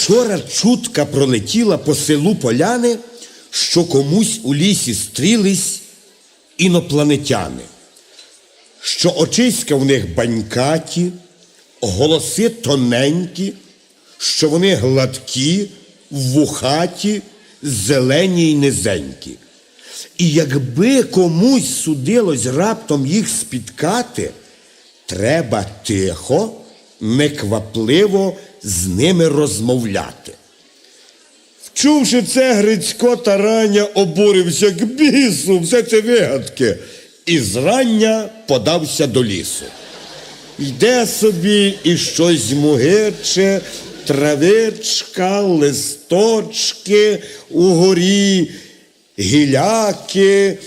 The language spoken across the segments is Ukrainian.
Вчора чутка пролетіла по селу поляни, що комусь у лісі стрілись інопланетяни, що очиська в них банькаті, голоси тоненькі, що вони гладкі, вухаті, зелені й низенькі. І якби комусь судилось раптом їх спіткати, треба тихо, неквапливо з ними розмовляти. Вчувши це, Грицько Тараня обурився к бісу, все це вигадки, і зрання подався до лісу. Йде собі і щось мугиче, травичка, листочки угорі, гіляки,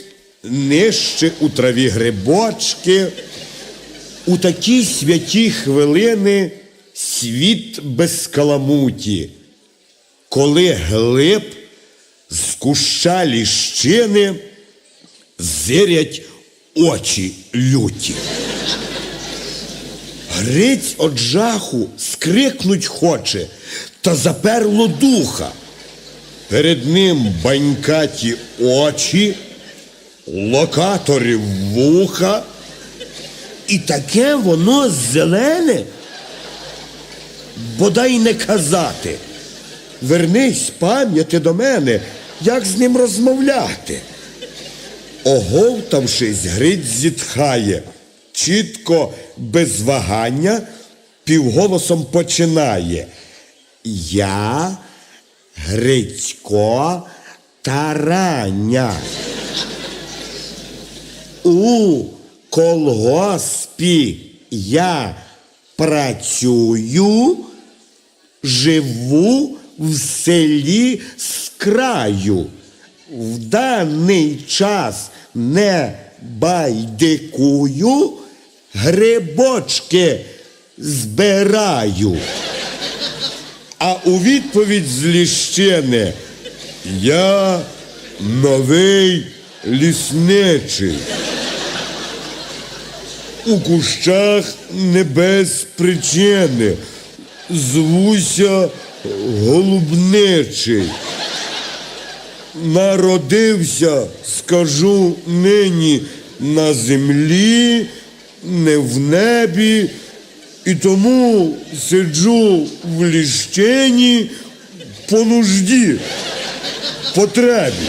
нижче у траві грибочки. У такі святі хвилини світ без каламуті, коли глиб з куща ліщини зирять очі люті. Гриць од жаху скрикнуть хоче, та заперло духа. Перед ним банькаті очі, локаторів вуха, і таке воно зелене, бодай не казати. Вернись, пам'яти до мене, як з ним розмовляти. Оговтавшись, Гриць зітхає, чітко, без вагання, півголосом починає. Я Грицько Тараня. У колгоспі я працюю, живу в селі з краю. В даний час не байдикую, грибочки збираю. А у відповідь з ліщини я новий лісничий. У кущах не без причини. Звуся голубничий. Народився, скажу нині, на землі, не в небі, і тому сиджу в ліщині по нужді, потребі.